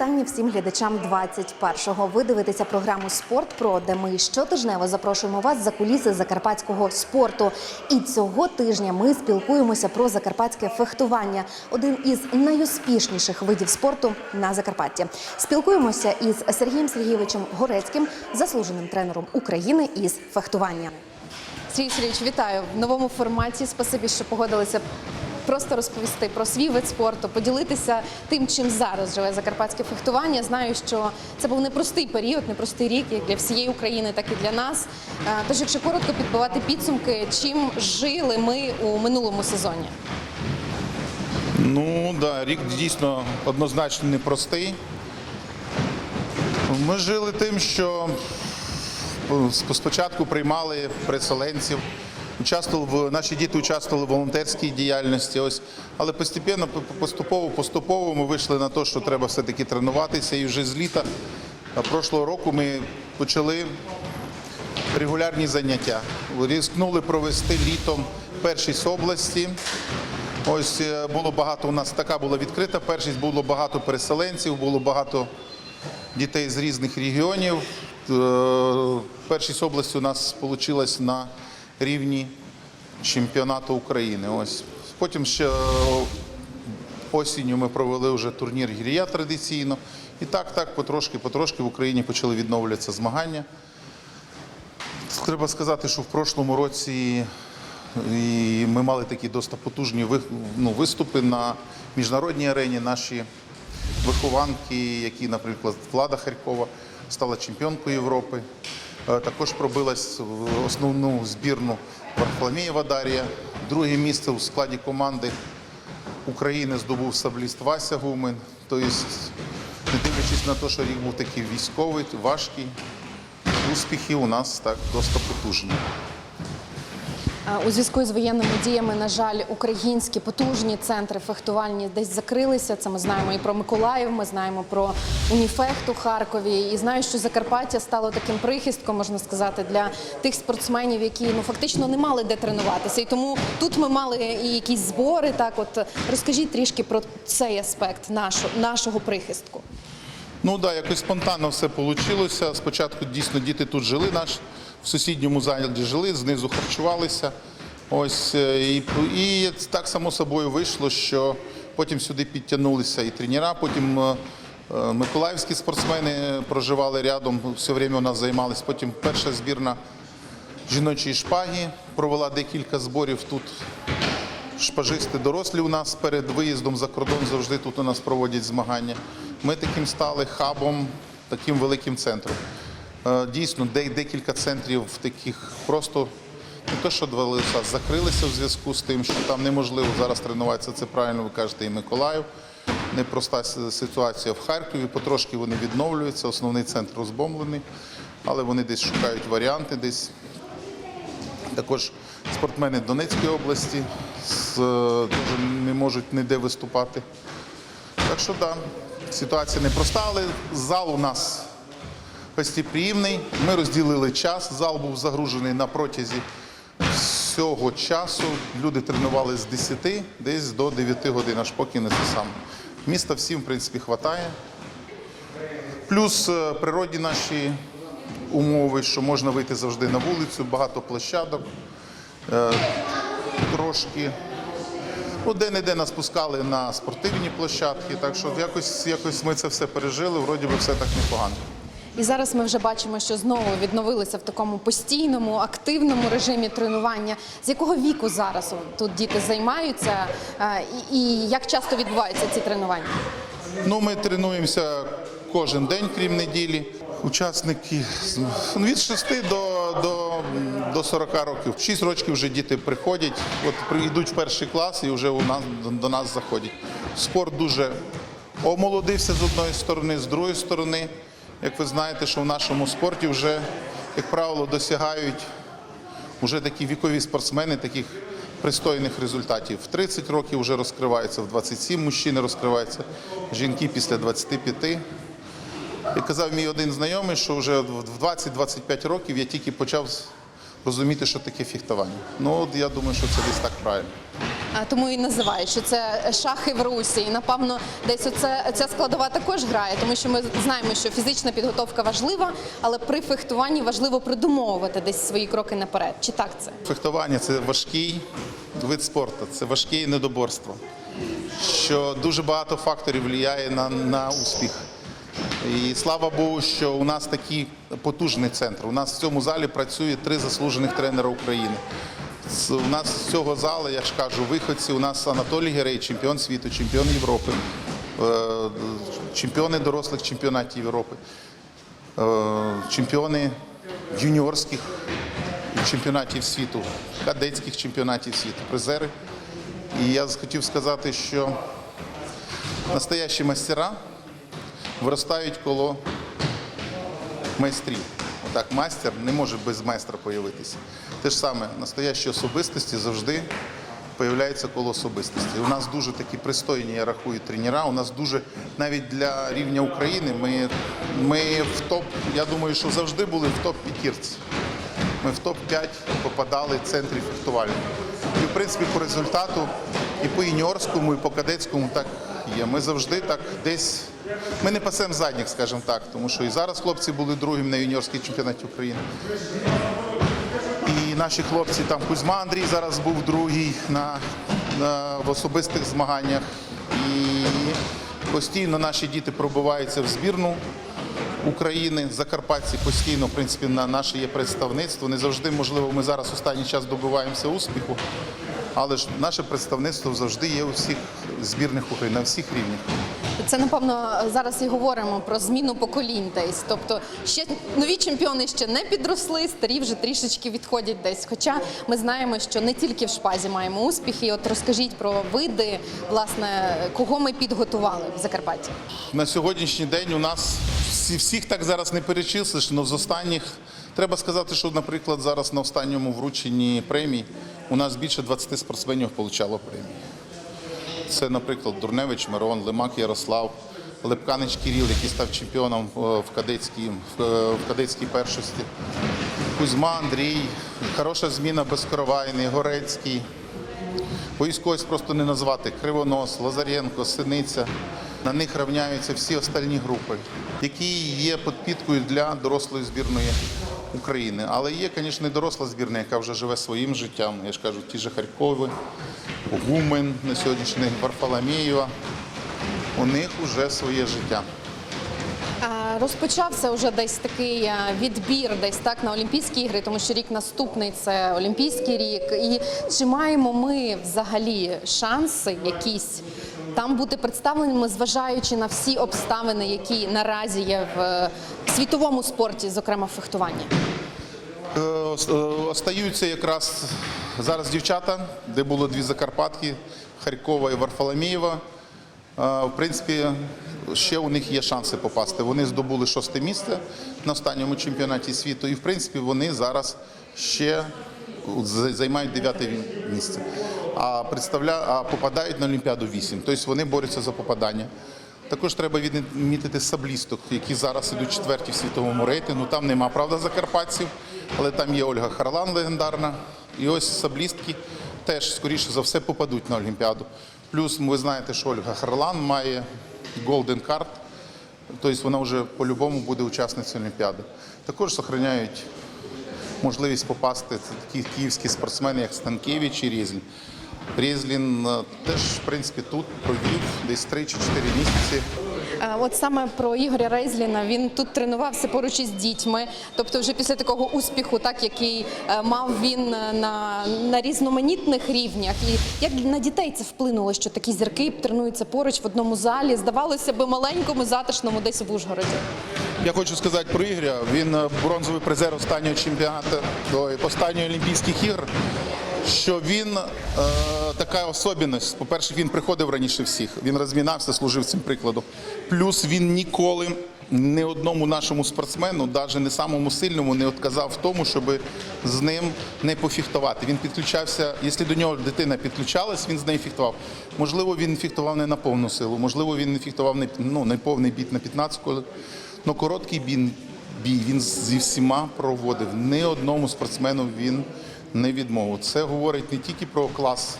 вітання всім глядачам 21-го. Ви дивитеся програму Спорт Про, де ми щотижнево запрошуємо вас за куліси закарпатського спорту. І цього тижня ми спілкуємося про закарпатське фехтування, один із найуспішніших видів спорту на Закарпатті. Спілкуємося із Сергієм Сергійовичем Горецьким, заслуженим тренером України із фехтування. Сергій Сергійович, вітаю в новому форматі. Спасибі, що погодилися просто розповісти про свій вид спорту, поділитися тим, чим зараз живе закарпатське фехтування. Знаю, що це був непростий період, непростий рік як для всієї України, так і для нас. Е, Тож, якщо коротко підбивати підсумки, чим жили ми у минулому сезоні? Ну да, рік дійсно однозначно непростий. Ми жили тим, що спочатку приймали переселенців, участвували в наші діти участвували в волонтерській діяльності. Ось, але постепенно, поступово, поступово ми вийшли на те, що треба все-таки тренуватися. І вже з літа прошлого року ми почали регулярні заняття. Ризикнули провести літом першість області. Ось е, було багато у нас така була відкрита першість, було багато переселенців, було багато дітей з різних регіонів. Е, Першість області у нас вийшла на рівні чемпіонату України. Ось потім ще е, осінню ми провели вже турнір гір'я традиційно. І так, так, потрошки, потрошки в Україні почали відновлюватися змагання. Треба сказати, що в прошлому році і ми мали такі досить потужні ну, виступи на міжнародній арені. Наші вихованки, які, наприклад, Влада Харькова стала чемпіонкою Європи. Е, Також пробилась в основну збірну Варфоломієва Дар'я. Друге місце у складі команди України здобув сабліст Вася Гумен. Тобто, не дивлячись на те, що рік був такий військовий, важкий, успіхи у нас так досить потужні. Е, У зв'язку з воєнними діями, на жаль, українські потужні центри фехтувальні десь закрилися. Це ми знаємо і про Миколаїв, ми знаємо про уніфехт у Харкові. І знаю, що Закарпаття стало таким прихистком, можна сказати, для тих спортсменів, які ну фактично не мали де тренуватися. І тому тут ми мали і якісь збори. Так, от розкажіть трішки про цей аспект нашого, нашого прихистку. Ну так, да, якось спонтанно все вийшло. Спочатку дійсно діти тут жили, наш в сусідньому закладі жили, знизу харчувалися. Ось е, і, і так само собою вийшло, що потім сюди підтягнулися і тренера, потім е, е, миколаївські спортсмени проживали рядом, все время у нас займалися. Потім перша збірна жіночої шпаги провела декілька зборів тут. Шпажисти дорослі у нас перед виїздом за кордон завжди тут у нас проводять змагання. Ми таким стали хабом, таким великим центром. Е, Дійсно, декілька центрів таких просто не то, що довелося, закрилися в зв'язку з тим, що там неможливо зараз тренуватися. Це правильно ви кажете, і Миколаїв. Непроста ситуація в Харкові. Потрошки вони відновлюються. Основний центр розбомблений, але вони десь шукають варіанти, десь також спортсмени Донецької області е, дуже не можуть ніде виступати. Так що так, да, ситуація непроста, але зал у нас гостеприємний. Ми розділили час. Зал був загружений на протязі всього часу. Люди тренували з 10 десь до 9 годин, аж поки не те саме. Міста всім, в принципі, вистачає. Плюс е, природні наші умови, що можна вийти завжди на вулицю, багато площадок, е, трошки. Ну, де-не-де нас пускали на спортивні площадки, так що якось, якось ми це все пережили, вроді би все так непогано. І зараз ми вже бачимо, що знову відновилися в такому постійному, активному режимі тренування. З якого віку зараз тут діти займаються, е, і, як часто відбуваються ці тренування? Ну, ми тренуємося кожен день, крім неділі. Учасники від 6 до, до, до 40 років. 6 років вже діти приходять, от йдуть в перший клас і вже у нас, до нас заходять. Спорт дуже омолодився з одної сторони, з другої сторони. Як ви знаєте, що в нашому спорті вже, як правило, досягають вже такі вікові спортсмени таких пристойних результатів. В 30 років вже розкриваються, в 27 мужчини розкриваються, жінки після 25. І казав мій один знайомий, що вже в 20-25 років я тільки почав розуміти, що таке фехтування. Ну, от я думаю, що це десь так правильно. а, тому і називають, що це шахи в русі. І напевно, десь оце ця складова також грає, тому що ми знаємо, що фізична підготовка важлива, але при фехтуванні важливо продумовувати десь свої кроки наперед. Чи так це? Фехтування це важкий вид спорту, це важке недоборство, що дуже багато факторів впливає на, на успіх. І слава Богу, що у нас такий потужний центр. У нас в цьому залі працює три заслужених тренера України. У нас з цього залу, я ж кажу, виходці. У нас Анатолій Герей, чемпіон світу, чемпіон Європи, е, чемпіони дорослих чемпіонатів Європи, е, чемпіони юніорських чемпіонатів світу, кадетських чемпіонатів світу, призери. І я хотів сказати, що настоящі майстера виростають коло майстрів. Отак, майстер не може без майстра появитися. Те ж саме, настоящі особистості завжди появляються коло особистості. У нас дуже такі пристойні, я рахую, тренера. У нас дуже навіть для рівня України ми, ми в топ, я думаю, що завжди були в топ п'ятірці. Ми в топ-5 попадали в центрі фехтувальні. І в принципі по результату і по юніорському, і по кадетському так є. Ми завжди так десь. Ми не пасемо задніх, скажімо так, тому що і зараз хлопці були другим на юніорській чемпіонаті України. І наші хлопці, там Кузьма Андрій зараз був другий на, на, в особистих змаганнях. І постійно наші діти пробиваються в збірну України. Закарпатці постійно, в принципі, на наше є представництво. Не завжди, можливо, ми зараз останній час добиваємося успіху. Але ж наше представництво завжди є у всіх збірних України, на всіх рівнях. Це напевно зараз і говоримо про зміну поколінь десь. Тобто ще нові чемпіони ще не підросли, старі вже трішечки відходять десь. Хоча ми знаємо, що не тільки в шпазі маємо успіхи. От розкажіть про види, власне, кого ми підготували в Закарпатті. На сьогоднішній день у нас всі, всіх так зараз не перечислиш, але з останніх треба сказати, що, наприклад, зараз на останньому врученні премій у нас більше 20 спортсменів отримало премії. Це, наприклад, Дурневич Мирон, Лимак Ярослав, Лепканич Кіріл, який став чемпіоном е, в кадетській, е, в кадетській першості. Кузьма Андрій, хороша зміна Безкровайний, Горецький. Боюсь когось просто не назвати. Кривонос, Лазаренко, Синиця. На них рівняються всі остальні групи, які є підпіткою для дорослої збірної України. Але є, звісно, доросла збірна, яка вже живе своїм життям. Я ж кажу, ті ж Харкови, Гумен на сьогоднішній день. У них вже своє життя. Розпочався вже десь такий відбір, десь так на Олімпійські ігри, тому що рік наступний це Олімпійський рік. І чи маємо ми взагалі шанси якісь там бути представленими, зважаючи на всі обставини, які наразі є в е, світовому спорті, зокрема фехтуванні? Е, е, Остаються якраз зараз дівчата, де було дві Закарпатки, Харкова і Варфоломієва. Е, В принципі, ще у них є шанси попасти. Вони здобули шосте місце на останньому чемпіонаті світу, і в принципі вони зараз ще займають дев'яте місце. А представля... а попадають на Олімпіаду 8. Тобто вони борються за попадання. Також треба відмітити саблісток, які зараз ідуть четверті в світовому рейтингу. Там нема, правда, закарпатців, але там є Ольга Харлан легендарна. І ось саблістки теж, скоріше за все, попадуть на Олімпіаду. Плюс ви знаєте, що Ольга Харлан має Golden Card, тобто вона вже по-любому буде учасницею Олімпіади. Також зберігають можливість попасти такі київські спортсмени, як Станкевич і Різлін. Різлін е, теж, в принципі, тут провів десь 3 чи 4 місяці. Е, От саме про Ігоря Рейзліна він тут тренувався поруч із дітьми. Тобто, вже після такого успіху, так який е, мав він на, на різноманітних рівнях. І як на дітей це вплинуло, що такі зірки тренуються поруч в одному залі, здавалося би, маленькому, затишному, десь в Ужгороді. Я хочу сказати про Ігоря. Він бронзовий призер останнього чемпіонату, ой, останньої Олімпійських ігор. Що він е, така особливість. По-перше, він приходив раніше всіх. Він розмінався, служив цим прикладом. Плюс він ніколи ні одному нашому спортсмену, навіть не самому сильному, не відказав в тому, щоб з ним не пофіхтувати. Він підключався, якщо до нього дитина підключалась, він з нею фіхтував. Можливо, він фіхтував не на повну силу, можливо, він не фіхтував не, ну, не повний біт на 15 але ну, короткий бій, бій він зі всіма проводив. Ні одному спортсмену він не відмову. Це говорить не тільки про клас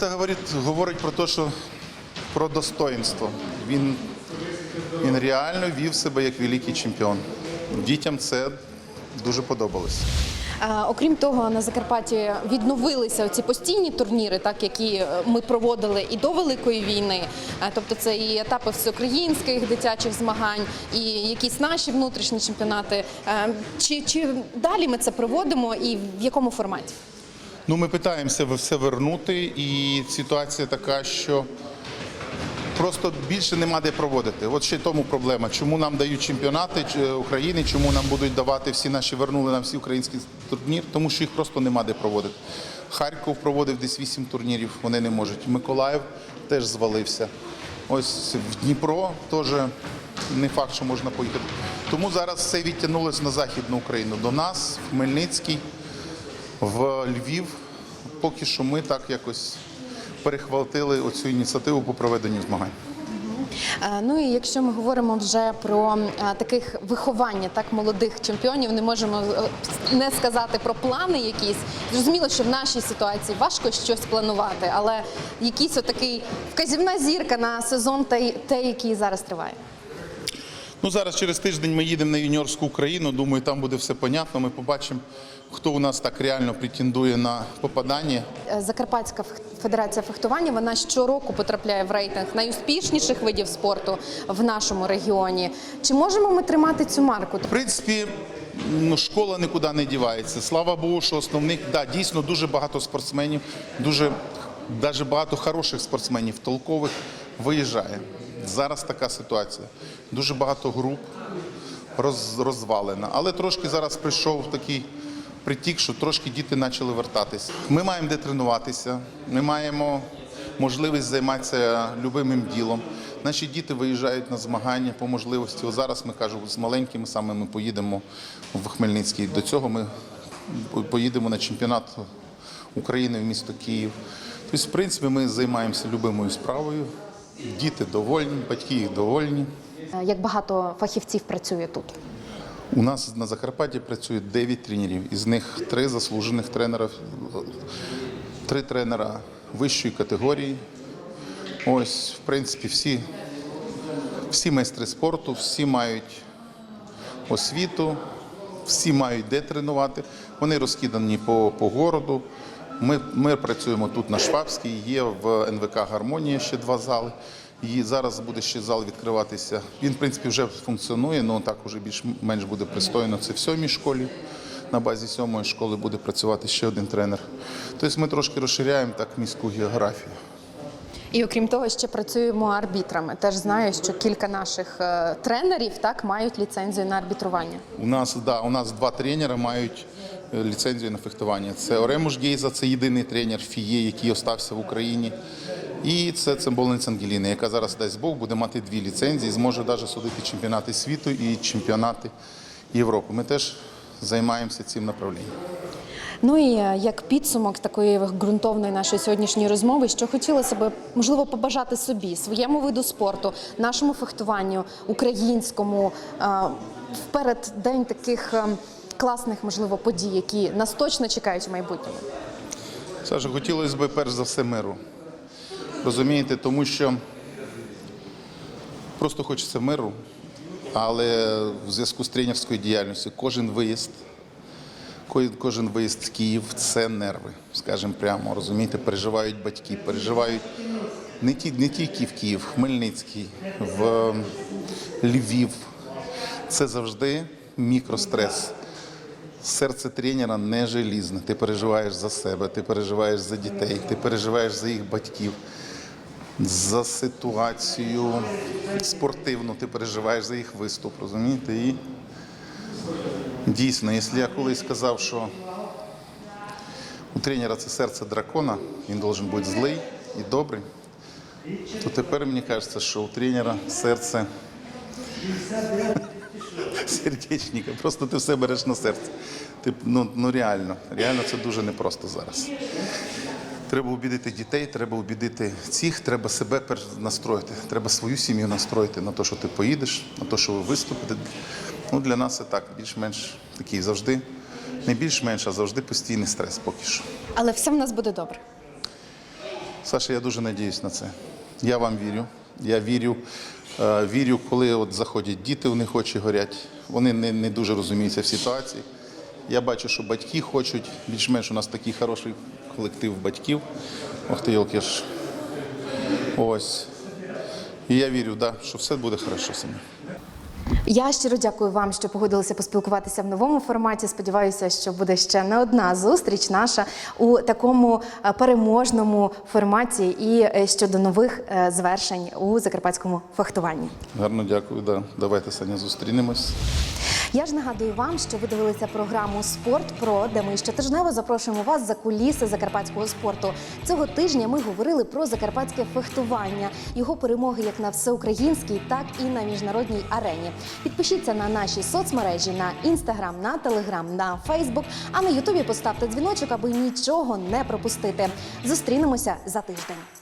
Це говорить, говорить про те, що про достоинство. Він, він реально вів себе як великий чемпіон. Дітям це дуже подобалось. Е, Окрім того, на Закарпатті відновилися ці постійні турніри, так які е, ми проводили і до Великої війни. Е, Тобто це і етапи всеукраїнських дитячих змагань, і якісь наші внутрішні чемпіонати. Чи, чи далі ми це проводимо і в якому форматі? Ну, ми питаємося все вернути, і ситуація така, що просто більше нема де проводити. От ще тому проблема. Чому нам дають чемпіонати України, чому нам будуть давати всі наші вернули нам всі українські турнір, тому що їх просто нема де проводити. Харків проводив десь 8 турнірів, вони не можуть. Миколаїв теж звалився. Ось в Дніпро теж не факт, що можна поїхати. Тому зараз все відтягнулося на Західну Україну. До нас, в Хмельницький в Львів. Поки що ми так якось перехватили оцю ініціативу по проведенню змагань. Е, Ну і якщо ми говоримо вже про е, таких виховання так молодих чемпіонів, не можемо е, не сказати про плани якісь. Зрозуміло, що в нашій ситуації важко щось планувати, але якийсь отакий вказівна зірка на сезон, той, який зараз триває. Ну зараз через тиждень ми їдемо на юніорську Україну. Думаю, там буде все понятно. Ми побачимо, хто у нас так реально претендує на попадання. Е, Закарпатська федерація фехтування вона щороку потрапляє в рейтинг найуспішніших видів спорту в нашому регіоні. Чи можемо ми тримати цю марку? В принципі, ну, школа нікуди не дівається. Слава Богу, що основних, да, дійсно дуже багато спортсменів, дуже навіть багато хороших спортсменів, толкових виїжджає. Зараз така ситуація. Дуже багато груп роз, розвалена. Але трошки зараз прийшов такий притік, що трошки діти почали вертатися. Ми маємо де тренуватися, ми маємо можливість займатися любимим ділом. Наші діти виїжджають на змагання по можливості. О, зараз ми кажу, з маленькими саме ми поїдемо в Хмельницький. До цього ми поїдемо на чемпіонат України в місто Київ. Тобто, в принципі, ми займаємося любимою справою. Діти довольні, батьки їх довольні. Як багато фахівців працює тут? У нас на Закарпатті працює 9 тренерів, із них 3 заслужених тренера, 3 тренера вищої категорії. Ось, в принципі, всі, всі майстри спорту, всі мають освіту, всі мають де тренувати. Вони розкидані по, по городу. Ми, ми працюємо тут на Швабській, є в НВК Гармонія ще два зали. І зараз буде ще зал відкриватися. Він, в принципі, вже функціонує, але так уже більш-менш буде пристойно. Це в сьомій школі. На базі сьомої школи буде працювати ще один тренер. Тобто ми трошки розширяємо так міську географію. І окрім того, ще працюємо арбітрами. Теж знаю, що кілька наших е, тренерів так мають ліцензію на арбітрування. У нас, да, у нас два тренера мають е, ліцензію на фехтування. Це Оремуш Гейза, це єдиний тренер ФІЄ, який остався в Україні. І це Цимболниць Ангеліна, яка зараз дасть Бог буде мати дві ліцензії, зможе навіть судити чемпіонати світу і чемпіонати Європи. Ми теж займаємося цим направленням. Ну і е, як підсумок такої ґрунтовної нашої сьогоднішньої розмови, що хотілося б можливо побажати собі, своєму виду спорту, нашому фехтуванню, українському е, вперед день таких е, класних, можливо, подій, які нас точно чекають в майбутньому. Саша, хотілося б перш за все миру. Розумієте, тому що просто хочеться миру, але в зв'язку з тренерською діяльністю кожен виїзд, кожен виїзд в Київ це нерви, скажімо прямо. Розумієте, переживають батьки, переживають не, ті, не тільки в Київ, Хмельницький, в Львів. Це завжди мікрострес. Серце тренера не желізне. Ти переживаєш за себе, ти переживаєш за дітей, ти переживаєш за їх батьків, за ситуацію спортивну, ти переживаєш за їх виступ, розумієте? І дійсно, якщо я колись сказав, що у тренера це серце дракона, він має бути злий і добрий, то тепер мені кажеться, що у тренера серце сердечника. Просто ти все береш на серце. Ти, ну, ну реально, реально це дуже непросто зараз. Треба убідити дітей, треба убідити цих, треба себе перш настроїти. Треба свою сім'ю настроїти на те, що ти поїдеш, на те, що ви виступите. Ну, для нас це так, більш-менш такий завжди, не більш-менш, а завжди постійний стрес поки що. Але все в нас буде добре. Саша, я дуже надіюсь на це. Я вам вірю. Я вірю, е, вірю, коли от заходять діти, у них очі горять. Вони не, не дуже розуміються в ситуації. Я бачу, що батьки хочуть. Більш-менш у нас такий хороший колектив батьків. Ох ти, йолки ж. Ось. І я вірю, да, що все буде хорошо саме. Я щиро дякую вам, що погодилися поспілкуватися в новому форматі. Сподіваюся, що буде ще не одна зустріч наша у такому е, переможному форматі і е, щодо нових е, звершень у закарпатському фехтуванні. Гарно дякую. Да. Давайте Саня зустрінемось. Я ж нагадую вам, що ви дивилися програму Спорт Про, де ми щотижнево запрошуємо вас за куліси закарпатського спорту. Цього тижня ми говорили про закарпатське фехтування, його перемоги як на всеукраїнській, так і на міжнародній арені. Підпишіться на наші соцмережі на інстаграм, на телеграм, на Фейсбук. А на Ютубі поставте дзвіночок, аби нічого не пропустити. Зустрінемося за тиждень.